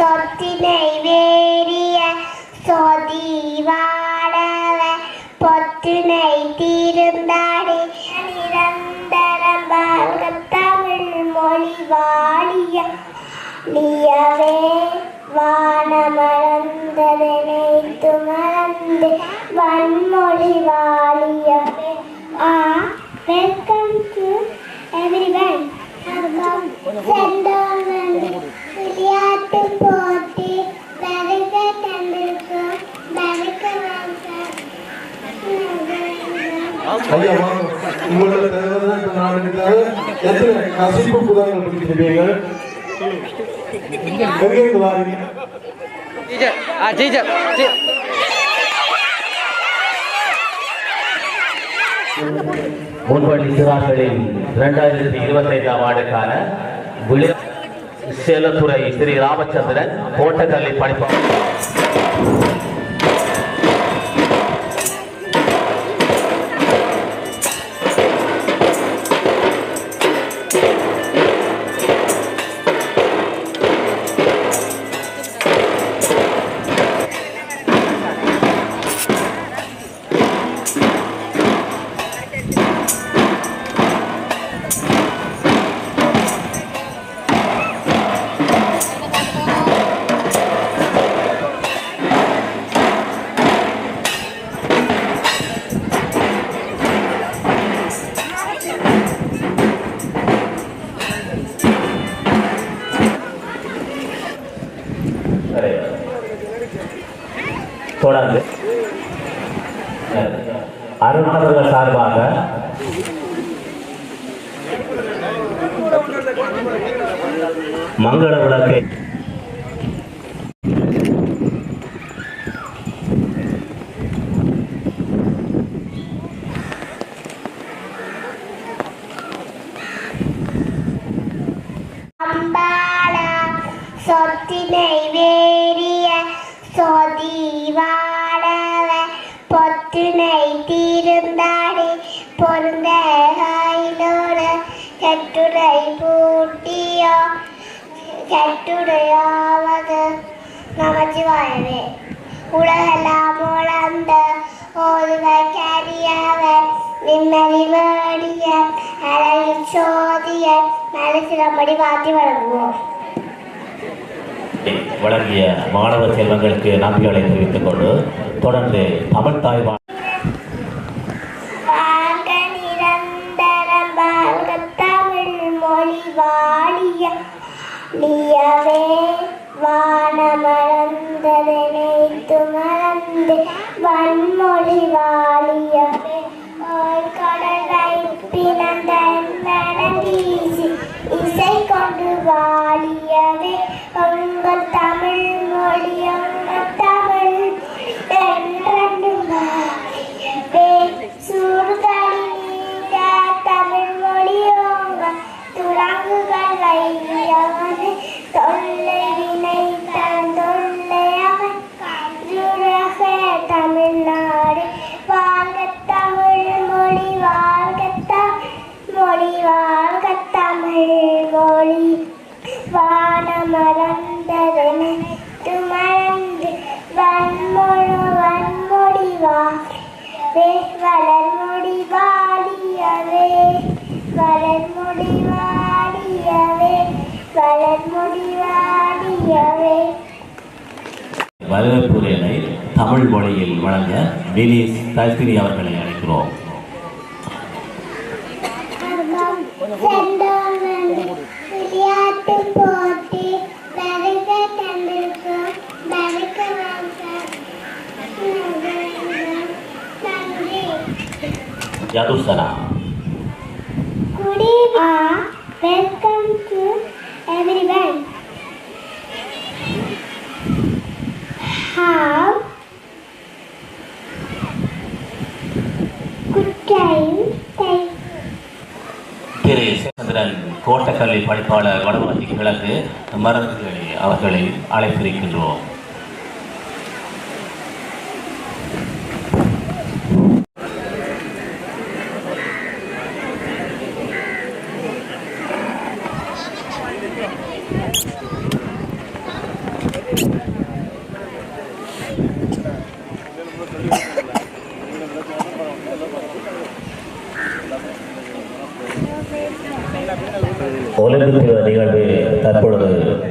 சொத்தினை வேறிய சொதி வாழவ பொத்தினை தீர்ந்தாடி. நிரந்தரம் தமிழ் மொழி வாழிய நீயவே வானமறந்ததனைத்து மறந்து வன்மொழி வாழியவே. ஆ வெல்கம் டு எவ்ரிவன் சென்றவன் ஐயா வாங்க. உங்களோட தேவை தான் இப்போ நான் எடுத்தது எத்தனை கசிப்பு புத்தகங்கள் படிச்சிருப்பீங்க எங்கேருந்து வாரீங்க? டீச்சர் ஆ டீச்சர் டீ- முன்பள்ளி சிறார்களின் இரண்டாயிரத்தி இருபத்தைந்தாம் ஆண்டுக்கான விழா சேலத்துறை ஸ்ரீ ராமச்சந்திரன் தோட்டக்கல்வி படிப்பு சொத்தினை வேறிய சொதி வாழவ பொத்தினை தீர்ந்தாடி பொருந்த கையிலோடு கட்டுரை பூட்டியோ கட்டுரையாவது நமச்சிவாயவே. உலகெல்லாம் உழந்த ஓதுவை கரியவர் நிம்மதி வேடிய அழகில் சோதிய மனசிலம்படி வாத்தி வழங்குவோம். வழங்கிய மாணவ செல்வங்களுக்கு நன்றிகளை தெரிவித்துக் கொண்டு தொடர்ந்து தமிழ் தாய் வா- வாழ்க வன்மொழி வாழியவே கடலை பிளந்த இசை கொண்டு வாழியவே 走嘞。வழங்க விலிஸ் தஸ்திரி அவர்களை அழைக்கிறோம். விளையாட்டு போட்டி வருக நன்றி Good evening. Welcome to everyone. Have good time. Thank திரு சேந்திரன் பள்ளி படிப்பாளர் வடமாசி கிழக்கு மருந்துகளை அவர்களை அழைத்திருக்கின்றோம்.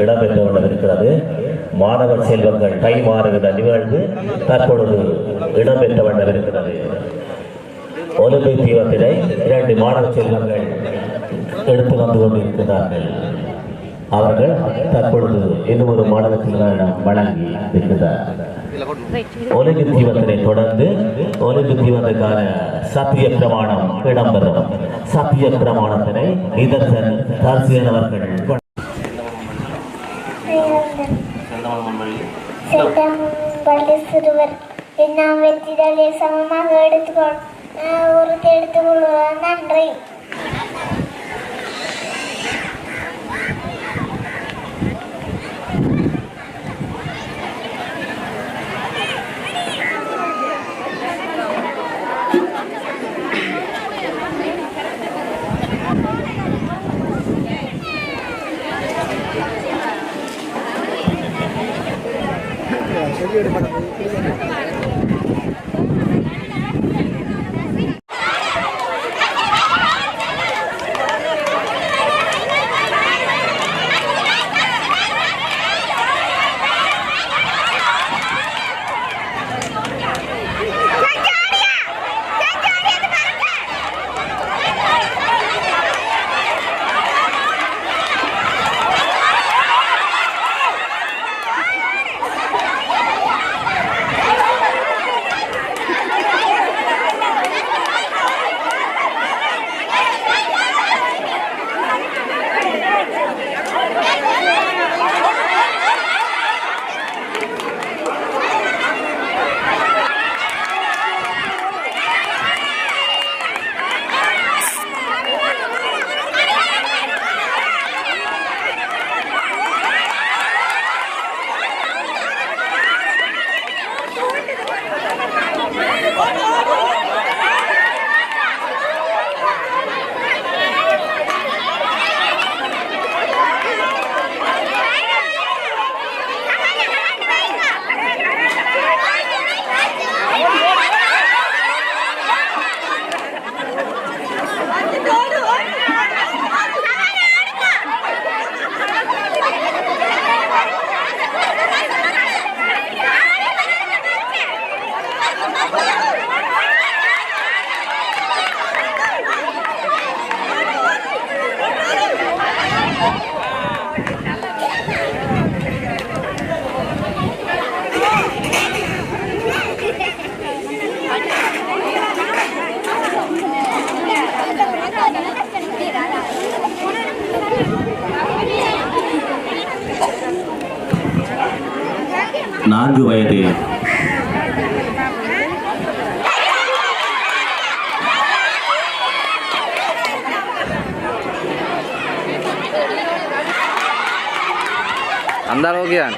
இடம்பெற்று கொண்டிருக்கிறது மாணவ செல்வங்கள் கை மாறுகிற நிகழ்வு தற்பொழுது இடம்பெற்ற வண்ணம் இருக்கிறது. ஒலிம்பிக் தீவத்தினை இரண்டு மாணவ செல்வங்கள் எடுத்து வந்து கொண்டிருக்கிறார்கள். அவர்கள் தற்பொழுது இன்னொரு ஒரு மாணவ செல்வம் வழங்கி இருக்கிறார். ஒலிம்பிக் தீவத்தினை தொடர்ந்து ஒலிம்பிக் தீவத்துக்கான சத்திய பிரமாணம் இடம்பெறும். சத்திய பிரமாணத்தினை நிதர்சன் தர்சியன் அவர்கள் செல்லம் பள்ளி சிறுவர். எல்லாம் வெற்றிடலை சமமாக எடுத்துக்கொள். ஒரு உறுதி எடுத்துக்கொள்வதால் நன்றி. ഒരു പടം அளவுக்கு தான்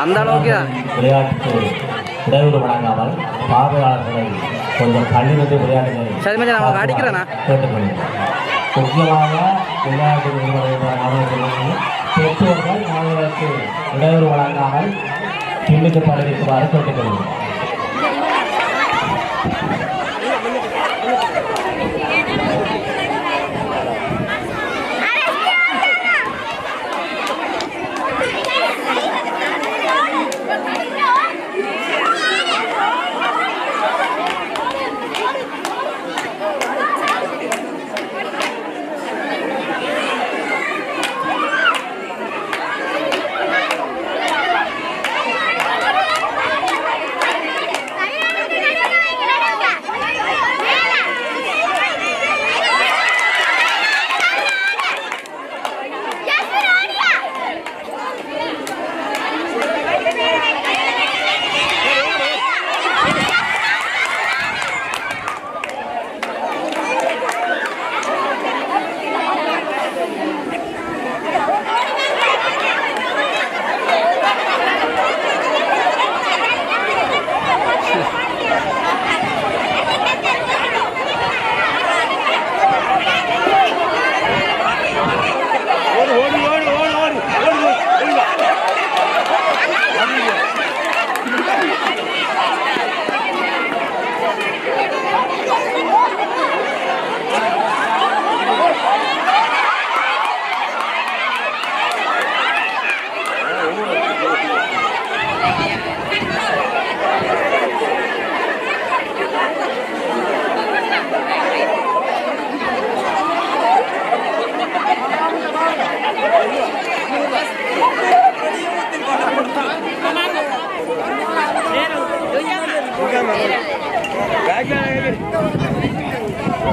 அந்த அளவுக்கு தான் விளையாட்டுக்கு இடையூறு வழங்காமல் பார்வையாளர்களை கொஞ்சம் தள்ளிவிட்டு விளையாட்டுகளை சரி மச்சான், நான் அடிக்கிறேனா? கேட்டுக்கொள்கிறேன் முக்கியமாக விளையாட்டு நிறுவனங்கள் பெற்றோர்கள் மாணவர்களுக்கு இடையூறு வழங்காமல் பின்னுக்கு பழகிக்குமாறு கேட்டுக்கொள்கிறேன்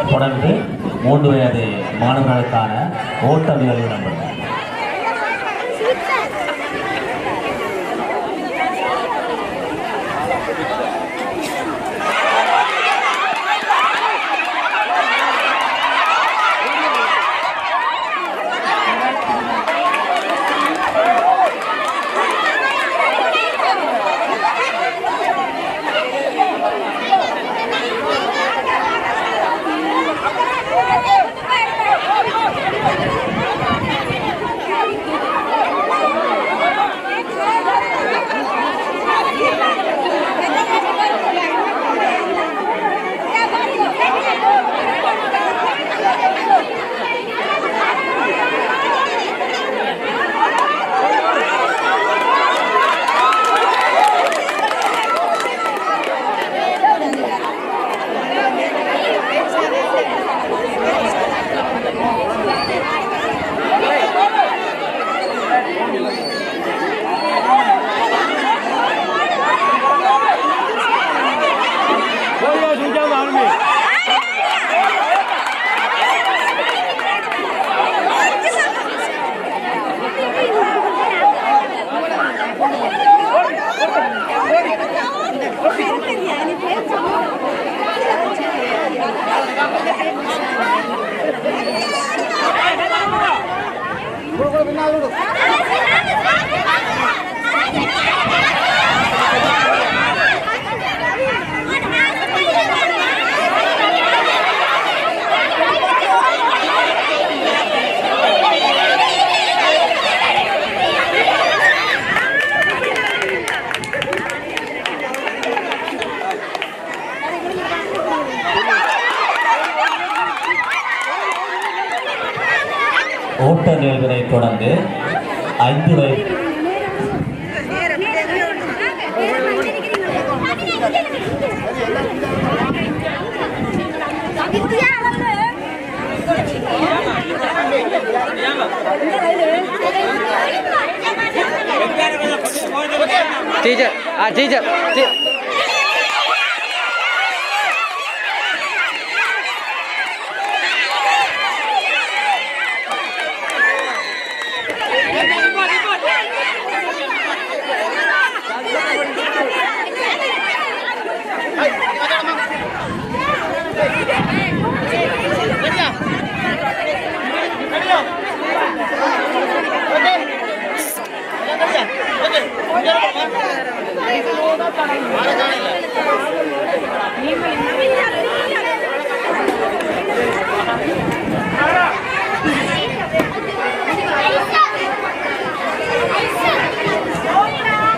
தொடர்ந்து மூன்று வயது மாணவர்களுக்கான ஓட்ட விளைவு நம்பர் ஐந்து வயது டீச்சர் ஆ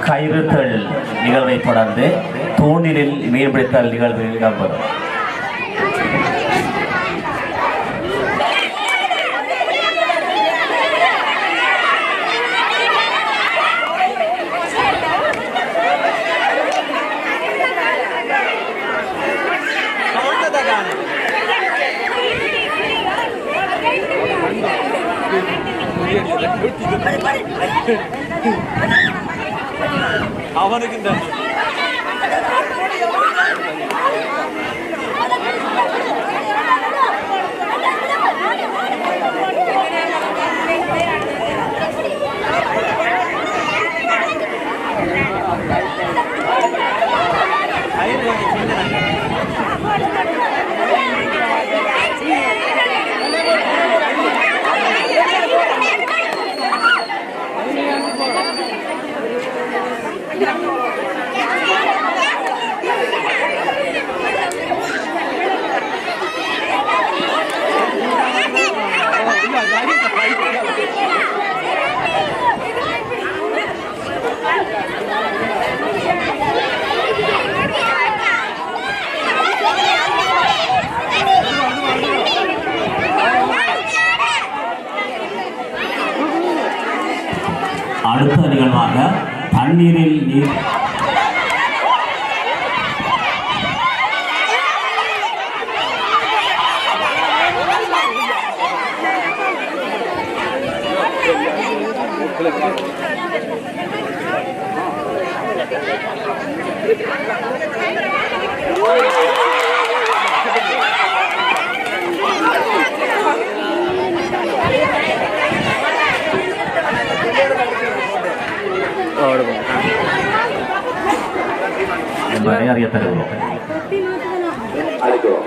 கயிறுத்தல் நிகழ்வை தொடர்ந்து தூணிலில் மீன்பிடித்தல் நிகழ்வு இடம்பெறும் அடுத்த என்பதை அறிய தருகிறோம் அழைக்கிறோம்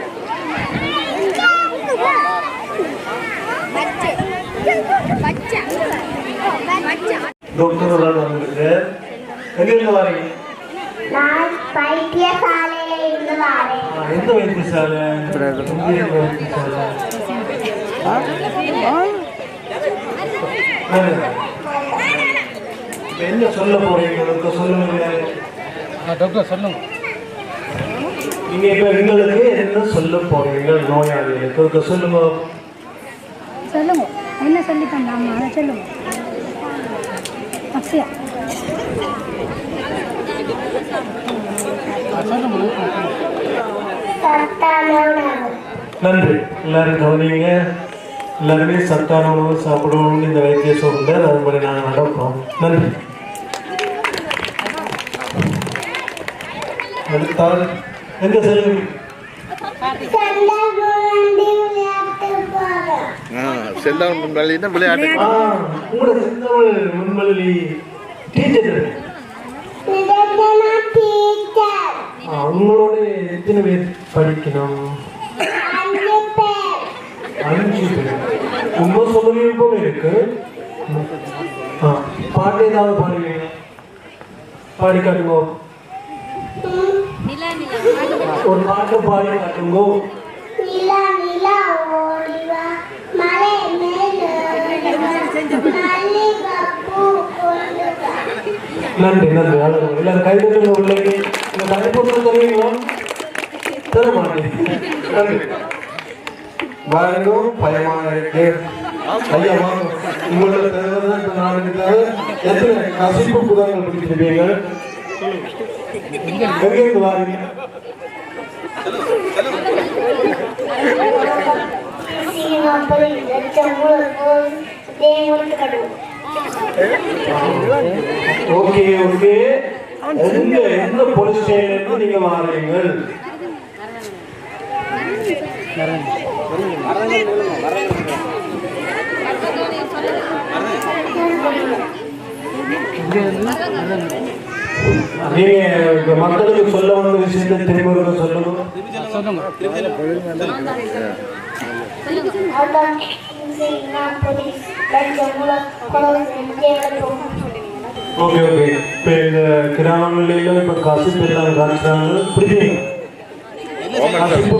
டாக்டர் ஒரு ஆள் வந்திருக்கு எங்கிருந்து வரீங்க நான் வைத்தியசாலையில இருந்து வரேன் ஆ, எந்த வைத்தியசாலை எங்க இருக்கு வைத்தியசாலை ஆ. இப்ப என்ன சொல்ல போறீங்க எனக்கு சொல்லுங்க டாக்டர் சொல்லுங்க இப்ப எங்களுக்கு என்ன சொல்ல போறீங்க? நோயாளிகளுக்கு சொல்லுங்க. சொல்லுங்க. என்ன சொல்லி அதை சொல்லுங்க. அக்ஷயா. நன்றி. எல்லாரும் கவனிங்க. எல்லாருமே சத்தான உணவு சாப்பிடணும்னு இந்த வைத்திய சொல்லுங்க அதுபடி நாங்கள் நடப்போம். நன்றி. அடுத்தால் எங்க போறோம் செல்லம் முன்னாடினா விளையாட்டு. உங்களோட சின்னவள் முன்வழி டீச்சர். உங்களோட எத்தனை பேர் படிக்கணும்? அஞ்சு பேர். சொல்லவே போல இருக்கு. ஆ, பாட்டு ஏதாவது பாடுவீங்க? பாடி காட்டுங்க. ஒரு பாட்டு பாடி காட்டுங்க நிலா நிலா மலை மேலே நன்றி நன்றி. அழகு. எல்லாரும் கைதட்டுங்க உள்ளே இந்த தனிப்பொருள் தருவீங்களா தர மாட்டேன் நன்றி? வாருங்க பயமாக இருக்கு. ஐயா வாங்க. உங்களோட தேவை தான் இப்ப நான் எத்தனை கசிப்பு புதகங்கள் பிடிச்சிருப்பீங்க? Okay okay. எந்த போலீஸ் ஸ்டேஷன்ல நீங்க நீங்க இந்த மக்களுக்கு சொல்ல வந்த விஷயத்தை திரும்ப தேவன் ஓகே ஓகே. இப்போ இந்த கிராமங்களில இப்போ கசிப்பு எல்லாம் காட்டுறாங்க பிடிப்பீங்க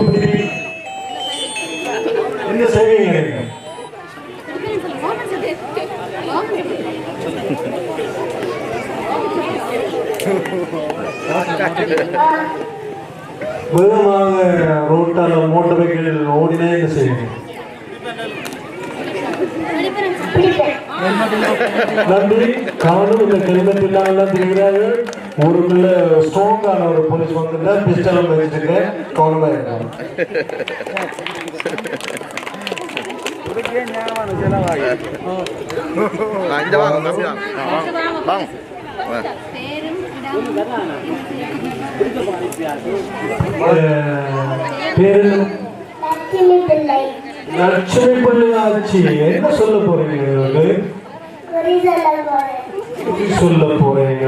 பிடிப்பீங்க என்ன செய்வீங்க நீங்க வேகமாக ரோட்டால மோட்டர் பைக்கில் ஓடினா செய்வீங்க நன்றி கவனம் இந்த ஹெல்மெட் இல்லாம தெரிகிறார்கள் ஊருக்குள்ள ஸ்ட்ராங்கான ஒரு போலீஸ் வந்துட்டா பிஸ்டலும் வச்சுட்டு கவனமா இருக்காங்க பேரு லட்சுமி பிள்ளை லட்சுமி பிள்ளை ஆச்சு என்ன சொல்ல போறீங்க சொல்ல போறீங்க.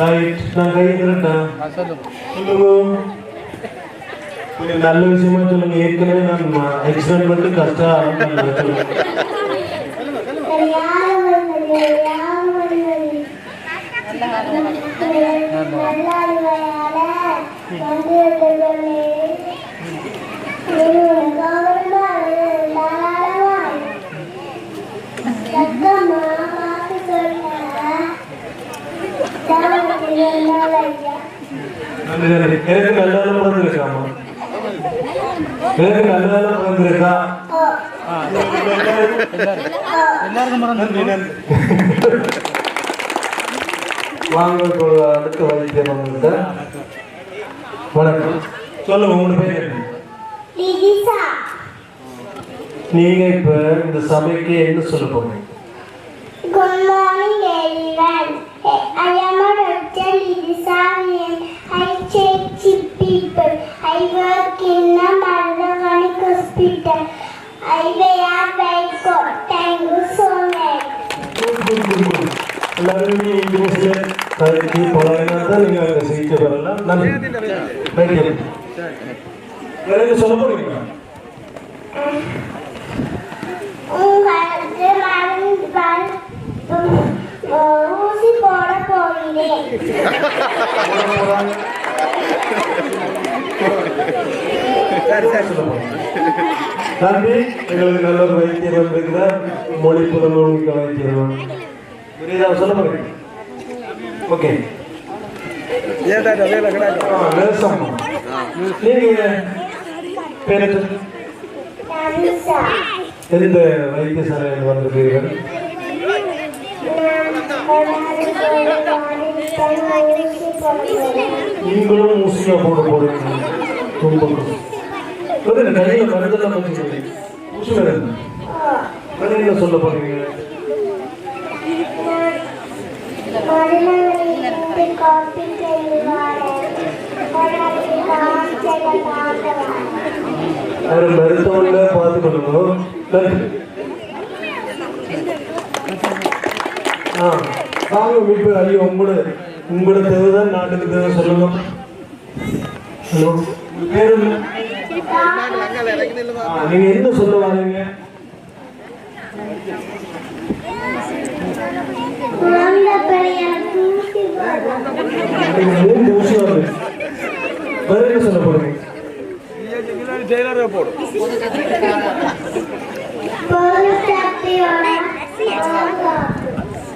ரைட் நான் கை தரட்டேன் சொல்லுங்க. கொஞ்சம் நல்ல விஷயமா சொல்லுங்க. ஏற்கனவே நான் ஆக்சிடென்ட் பண்ணி கஷ்டம் சொல்லுங்க யாரும் வருவது யாரும் வருவது நல்லாடுவையால வந்திருக்கிறவர்களே சத்தமா பார்த்து சொல்ல நன்றி நன்றி எனக்கு நல்ல நாள் பிறந்திருக்காமா எனக்கு நல்ல நாள் பிறந்திருக்கா நன்றி வாங்க இப்போ அடுத்த வைத்தியம் வந்துட்டு வணக்கம் சொல்லுங்க உங்க பேர் என்ன? லிதிசா நீங்க இப்ப இந்த சபைக்கு என்ன சொல்ல போறீங்க Good morning, everyone. I am a Dr. Lisa and I check sick people. I work in a Maradonic hospital. I wear white coat. Thank you so much. Good, good, good, good. எல்லாரும் இங்கிலீஷ்ல கதைக்கு பழகினா தான் நீங்க அங்க சிகிச்சை பெறலாம். நன்றி right வேற சொல்ல போறீங்களா ஊசி போட போகிறேன். நன்றி எங்களுக்கு நல்ல ஒரு வந்திருக்கிறார். மொழி புலமைக்க வைத்தியர் வேற ஏதாவது சொல்ல போறீங்க ஓகே ஆ, நர்சம்மா. நீங்க பேர் எந்த வைத்தியசாலையில் வந்திருக்கிறீர்கள்? நீங்களும் ஊசியா போட போறீங்க. வந்து கையில மருந்தெல்லாம் ஊசி மருந்து. சொல்ல போறீங்க. வேற மருத்துவம்ல பார்த்து நன்றி. ஆ வாங்க மீட்பு ஐயோ உங்களோட உங்களோட தேவை தான் நாட்டுக்கு தேவை சொல்லுங்க ஹலோ பேர் நீங்க என்ன சொல்ல வரீங்க சொல்ல போறீங்க?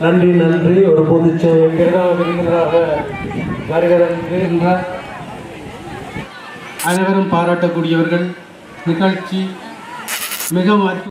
நன்றி நன்றி. ஒரு பொதுச் விருந்தினராக வருகிறார் அனைவரும் பாராட்டக்கூடியவர்கள். நிகழ்ச்சி மிகவும்